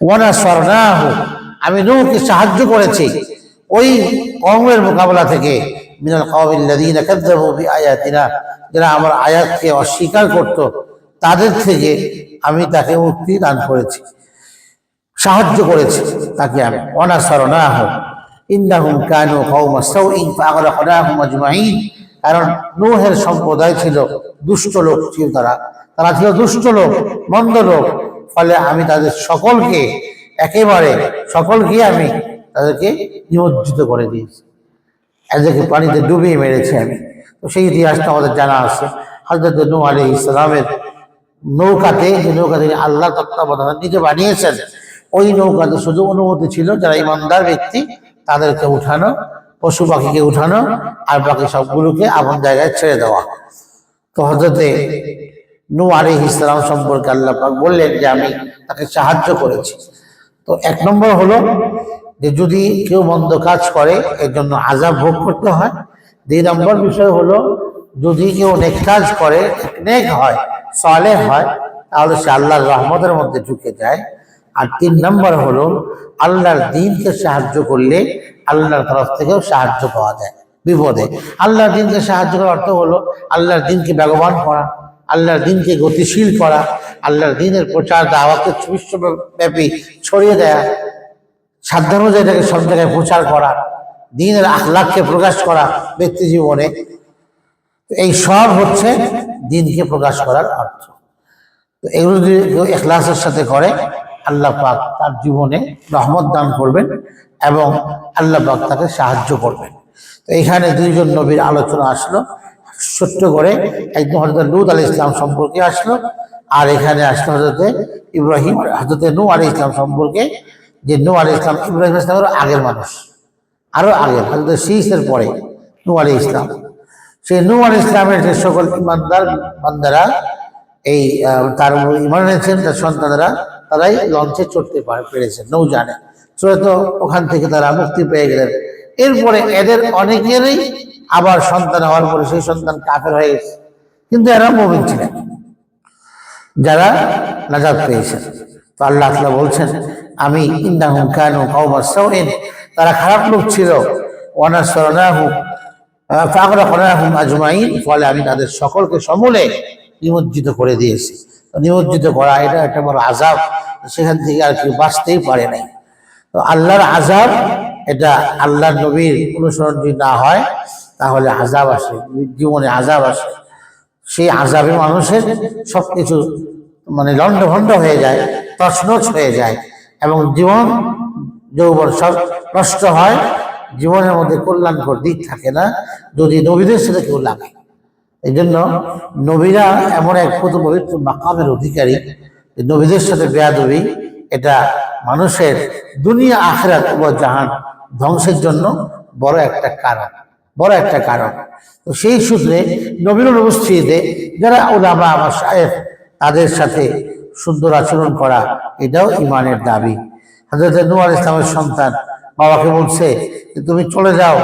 ওয়ানা সরনাহ আমি নূহকে সাহায্য করেছি। ওই কওমের মোকাবেলা থেকে, মিনাল কওমিল্লাযীনা কাযযাবু যারা আমার আয়াতকে অস্বীকার করত, তাদের থেকে আমি তাকে মুক্তি দান করেছি। সাহায্য করেছি তাকে আমি। অনাসরনাহ ইন্নাহুম কানু কওমা সাউইন ফাগরাকনাহুম আজমাইন। কারণ নোহের সম্প্রদায় ছিল দুষ্ট লোক ছিল তারা। তারা ছিল দুষ্ট লোক, মন্দ লোক। ফলে আমি তাদের সকলকে একেবারে সকলকে আমি তাদেরকে নিমজ্জিত করে দিয়েছি। এদেরকে পানিতে ডুবিয়ে মেরেছি আমি। তো সেই ইতিহাসটা আমাদের জানা আছে। হজরত নু আলী ইসলামের নৌকাতে, যে নৌকা তিনি আল্লাহ তত্ত্বাবধান নিজে বানিয়েছেন, ওই নৌকাতে শুধু অনুমতি ছিল যারা ইমানদার ব্যক্তি, তাদেরকে উঠানো, পশু পাখিকে উঠানো, আর বাকি সবগুলোকে আপন জায়গায় ছেড়ে দেওয়া। তো হজরতে নূ আলী ইসলাম সম্পর্কে আল্লাহ পাক বললেন যে আমি তাকে সাহায্য করেছি। তো এক নম্বর হলো যে যদি কেউ মন্দ কাজ করে, এর জন্য আজাব ভোগ করতে হয়। দুই নম্বর বিষয় হলো যদি কেউ নেক কাজ করে, নেক হয় সলে হয়, তাহলে সে আল্লাহর রহমতের মধ্যে ঢুকে যায়। আর তিন নম্বর হলো আল্লাহর দিনকে সাহায্য করলে আল্লাহর তরফ থেকেও সাহায্য পাওয়া যায়, বিপদে। আল্লাহর দিনকে সাহায্য করার অর্থ হলো আল্লাহর দিনকে বেগবান করা। আল্লাহর দিনকে গতিশীল করা, আল্লাহর দিনের প্রচার, দাওয়াতকে বিশ্বব্যাপী ছড়িয়ে দেয়া সাধ্য অনুযায়ী এটাকে সব জায়গায় প্রচার করা, দিনের আখলাখকে প্রকাশ করা ব্যক্তি জীবনে এই সব হচ্ছে দিনকে প্রকাশ করার অর্থ। তো এগুলো যদি কেউ এখলাসের সাথে করে, আল্লাহ পাক তার জীবনে রহমত দান করবেন এবং আল্লাহ পাক তাকে সাহায্য করবেন। তো এখানে দুইজন নবীর আলোচনা আসলো। ছোট্ট করে একদম হজরত লুদ আলী ইসলাম সম্পর্কে আসলো। আর এখানে আসলো হজরতে ইব্রাহিম হজরতে নু আলী ইসলাম সম্পর্কে, যে নু আলী ইসলাম ইব্রাহিম ইসলামের আগের মানুষ, আরও আগের হজরত শীষের পরে নূ আলী ইসলাম সেই নু আলী ইসলামের যে সকল ইমানদার বান্দারা, এই তার ইমান এনেছেন, তার সন্তানরা, তারাই লঞ্চে চড়তে পারে পেরেছেন নৌ জানে। চলে তো ওখান থেকে তারা মুক্তি পেয়ে গেলেন। এরপরে এদের অনেকেরই আবার সন্তান হওয়ার পরে সেই সন্তান কাফের হয়ে গেছে। কিন্তু এরা মমিন ছিলেন। যারা নাজাদ পেয়েছেন তো আল্লাহ তাআলা বলছেন, আমি ইন্নাহুম কানু কওমান সাওইন। তারা খারাপ লোক ছিল। ফলে আমি তাদের সকলকে সমূলে নিমজ্জিত করে দিয়েছি। নিমজ্জিত করা এটা একটা বড় আজাব সেখান থেকে আর কেউ বাঁচতেই পারে নাই। তো আল্লাহর আজাব এটা আল্লাহ নবীর অনুসরণ যদি না হয়, তাহলে আজাব আসে, জীবনে আজাব আসে। সেই আজাবে মানুষের সবকিছু মানে লণ্ডভণ্ড হয়ে যায়, তছনছ হয়ে যায় এবং জীবন যৌবন সব নষ্ট হয়। জীবনের মধ্যে কল্যাণকর দিক থাকে না, যদি নবীদের সাথে কেউ লাগে। এই জন্য নবীরা এমন এক পবিত্র মাকামের অধিকারী নবীদের সাথে বেয়াদবি এটা মানুষের দুনিয়া, আখেরাত ও জাহান ধ্বংসের জন্য বড় একটা কারণ, বড় একটা কারণ। তো সেই সূত্রে নবীন উপস্থিতিতে যারা ওলামা আমার সাহেব তাদের সাথে সুন্দর আচরণ করা, এটাও ইমানের দাবি। হাজরত নুয়ার ইসলামের সন্তান বাবাকে বলছে যে, তুমি চলে যাও,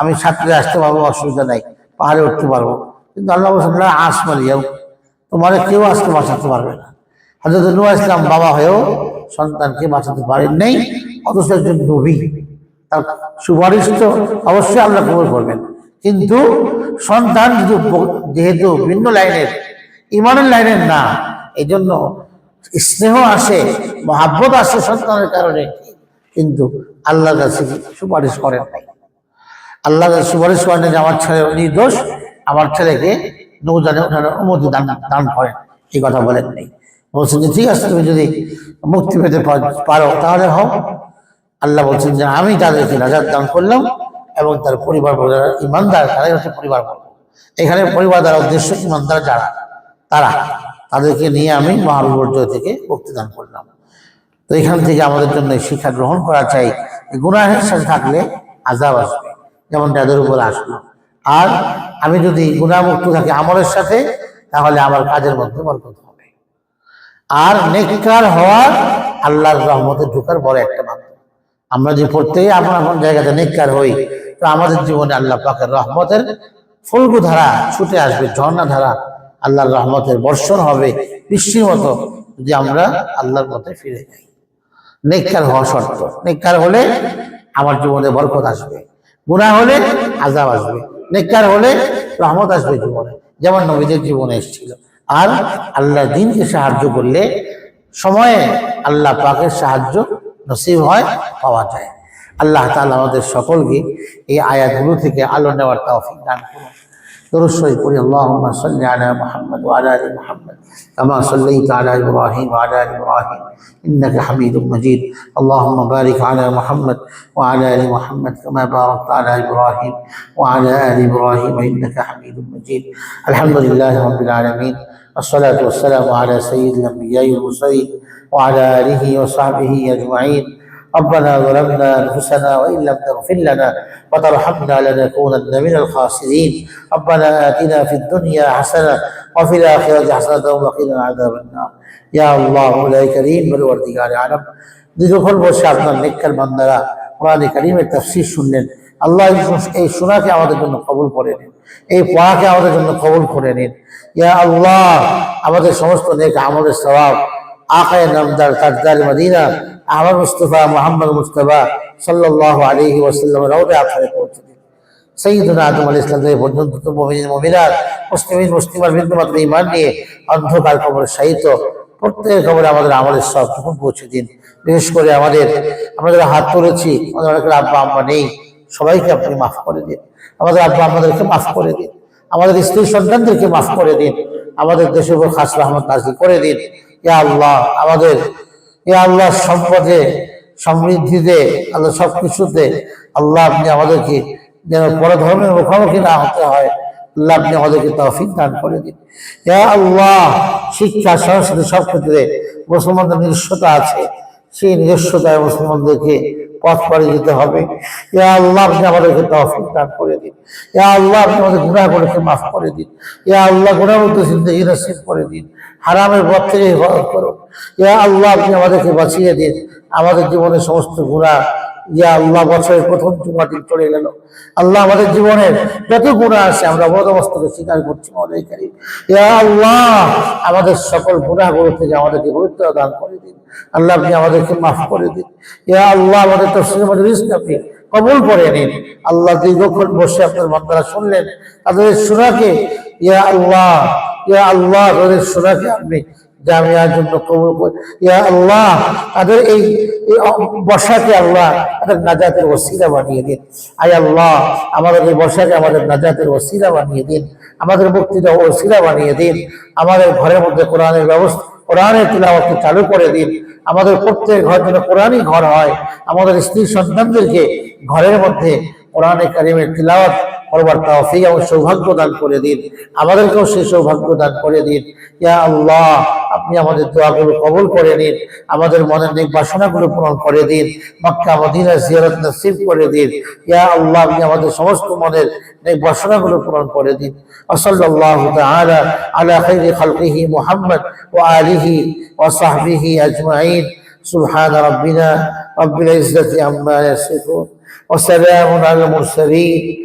আমি সাঁতরে আসতে পারব, অসুবিধা নাই, পাহাড়ে উঠতে পারব। কিন্তু আল্লাহ বলছেন, না আস মারিয়াও তোমার কেউ আজকে বাঁচাতে পারবে না। হাজরত নুয়া ইসলাম বাবা হয়েও সন্তানকে বাঁচাতে পারেন নাই, অথচ একজন নবী। তার সুপারিশ তো অবশ্যই আল্লাহ কবর করবেন। কিন্তু সন্তান যেহেতু ভিন্ন লাইনের, ইমানের লাইনের না এই জন্য স্নেহ আসে, মহাব্বত আসে সন্তানের কারণে, কিন্তু আল্লাহ সুপারিশ করেন নাই। আল্লাহ সুপারিশ করেন যে আমার ছেলে নির্দোষ, আমার ছেলেকে নৌজানে ওঠানোর অনুমতি দান দান করেন। এই কথা বলেন নাই। বলছেন যে, ঠিক আছে, তুমি যদি মুক্তি পেতে পারো, তাহলে হও। আল্লাহ বলছেন যে, আমি তাদেরকে নাজার দান করলাম এবং তার পরিবার ইমানদার, তারাই হচ্ছে পরিবার এখানে পরিবার দ্বারা উদ্দেশ্য ইমানদার যারা, তারা, তাদেরকে নিয়ে আমি মহাবিপর্যয় থেকে মুক্তি দান করলাম। তো এখান থেকে আমাদের জন্য শিক্ষা গ্রহণ করা চাই। যে গুনাহের সাথে থাকলে আজাব আসবে যেমন তাদের উপর আসলো। আর আমি যদি গুণামুক্ত থাকি আমলের সাথে, তাহলে আমার কাজের মধ্যে বরকত হবে। আর নেককার হওয়ার আল্লাহর রহমতে ঢোকার বড় একটা মাধ্যম। আমরা যে প্রত্যেকে আপন আপন জায়গাতে নেককার হই, তো আমাদের জীবনে আল্লাহ পাকের রহমতের ফলগু ধারা ছুটে আসবে, ঝর্ণা ধারা আল্লাহর রহমতের বর্ষণ হবে বৃষ্টির মতো যদি আমরা আল্লাহর পথে ফিরে যাই। নেককার হওয়া শর্ত। নেককার হলে আমার জীবনে বরকত আসবে, গুনাহ হলে আজাব আসবে, নেককার হলে রহমত আসবে জীবনে। যেমন নবীদের জীবনে এসেছিল। আর আল্লাহ দিনকে সাহায্য করলে সময়ে আল্লাহ পাকের সাহায্য নসিব হয়, পাওয়া যায়। আল্লাহ তালা আমাদের সকলকে এই আয়াতগুলো থেকে আলো নেওয়ার তাও দান করুন। দরুদ করি আল্লাহ মোহাম্মদ আলী মোহাম্মদ। كما صليت على إبراهيم وعلى آل إبراهيم. إنك حميد مجيد. اللهم بارك على محمد وعلى آل محمد كما باركت على إبراهيم وعلى آل إبراهيم. إنك حميد مجيد. الحمد لله رب العالمين. والصلاه والسلام على سيد الأنبياء والمرسلين وعلى آله وصحبه أجمعين. ربنا ظلمنا انفسنا وان لم تغفر لنا وترحمنا لنكونن من الخاسرين ربنا اتنا في الدنيا حسنه وفي الاخره حسنه وقنا عذاب النار يا الله مولاي كريم بالوردگار عالم দীর্ঘক্ষণ বসে আপনার নেককার বান্দারা কোরআনে কারিমের তাফসীর শুনলেন আল্লাহ এই শোন- এই শোনাকে আমাদের জন্য কবুল করে নিন এই পড়াকে আমাদের জন্য কবুল করে নিন ইয়া আল্লাহ আমাদের সমস্ত নেক আমাদের স্বভাব আকায় নামদার তাজদার মদিনা আহমদ মুস্তফা মোহাম্মদ মুস্তফা সাল্লাল্লাহু আলাইহি ওয়াসাল্লামের রওজা আখারে পৌঁছে দিন। সৈয়দুল আদম আলী ইসলাম থেকে পর্যন্ত মমিনার মুসলিমিন মুসলিমার বিন্দুমাত্র ইমান নিয়ে অন্ধকার কবরে সাহিত্য প্রত্যেক খবরে আমাদের আমলের সব তখন পৌঁছে দিন। বিশেষ করে আমাদের আমরা হাত তুলেছি, আমাদের অনেকের আব্বা আম্মা নেই, সবাইকে আপনি মাফ করে দিন। আমাদের আব্বা আমাদেরকে মাফ করে দিন। আমাদের স্ত্রী সন্তানদেরকে মাফ করে দিন। আমাদের দেশের উপর খাস রহমত নাজিল করে দিন। ইয়া আল্লাহ, আমাদের ইয়া আল্লাহ সম্পদে, সমৃদ্ধিতে, আল্লাহ সব কিছুতে আল্লাহ আপনি আমাদেরকে যেন পর ধর্মের মুখোমুখি না হতে হয়, আল্লাহ আপনি আমাদেরকে তৌফিক দান করে দিন। ইয়া আল্লাহ, শিক্ষা, সংস্কৃতি সব ক্ষেত্রে মুসলমানদের নিজস্বতা আছে, সেই নিজস্বতায় মুসলমানদেরকে পথ পাড়ি যেতে হবে। ইয়া আল্লাহ আপনি আমাদেরকে তৌফিক দান করে দিন। ইয়া আল্লাহ আপনি আমাদের গুণাগুলোকে মাফ করে দিন। ইয়া আল্লাহ গুণামুক্ত জিন্দগি নসিব করে দিন। হারামের পথ থেকে হেফাজত করুন ইয়া আল্লাহ, আপনি আমাদেরকে বাঁচিয়ে দিন। আমাদের জীবনের সমস্ত গুণা, ইয়া আল্লাহ, বছরের প্রথম জুমাটি চলে গেল। আল্লাহ, আমাদের জীবনের যত গুণা আছে, আমরা অবস্থাকে স্বীকার করছি আমাদের কারি ইয়া আল্লাহ, আমাদের সকল গুণাগুলো থেকে আমাদেরকে গুরুত্ব দান করে দিন। আল্লাহ, আপনি আমাদেরকে মাফ করে দিন। ইয়া আল্লাহ, আমাদের তফসিলের মধ্যে রিস্ক আপনি কবুল করে নিন। আল্লাহ, দীর্ঘক্ষণ বসে আপনার বান্দারা শুনলেন। তাদের শোনাকে ইয়া আল্লাহ ইয়া আল্লাহ, তাদের শোনাকে আপনি জামিয়ার জন্য কবুল করে। ইয়া আল্লাহ, তাদের এই বর্ষাকে আল্লাহ তাদের নাজাতের ওসিলা বানিয়ে দিন। আয় আল্লাহ, আমাদের এই বর্ষাকে আমাদের নাজাতের ওসিলা বানিয়ে দিন। আমাদের মুক্তিটা ওসিলা বানিয়ে দিন। আমাদের ঘরের মধ্যে কোরআনের ব্যবস্থা, কোরআনের তিলাওয়াতকে চালু করে দিন। আমাদের প্রত্যেক ঘর যেন কোরআনই ঘর হয়। আমাদের স্ত্রী সন্তানদেরকে ঘরের মধ্যে কোরআনে কারিমের তিলাওয়াত করবার তৌফিক এবং সৌভাগ্য দান করে দিন আমাদেরকেও সেই সৌভাগ্য দান করে দিন ইয়া আল্লাহ আপনি আমাদের দোয়াগুলো কবুল করে নিন আমাদের মনের নেক বাসনাগুলো পূরণ করে দিন মক্কা মদিনা জিয়ারত নসিব করে দিন ইয়া আল্লাহ আপনি আমাদের সমস্ত মনের নেক বাসনাগুলো পূরণ করে দিন ওসল্লাল্লাহু তাআলা আলা খাইরি খালকিহি মুহাম্মদ ওয়া আলিহি ওয়া সাহবিহি আজমাইন سبحان ربنا رب العزة عما يصفون وسلام على المرسلين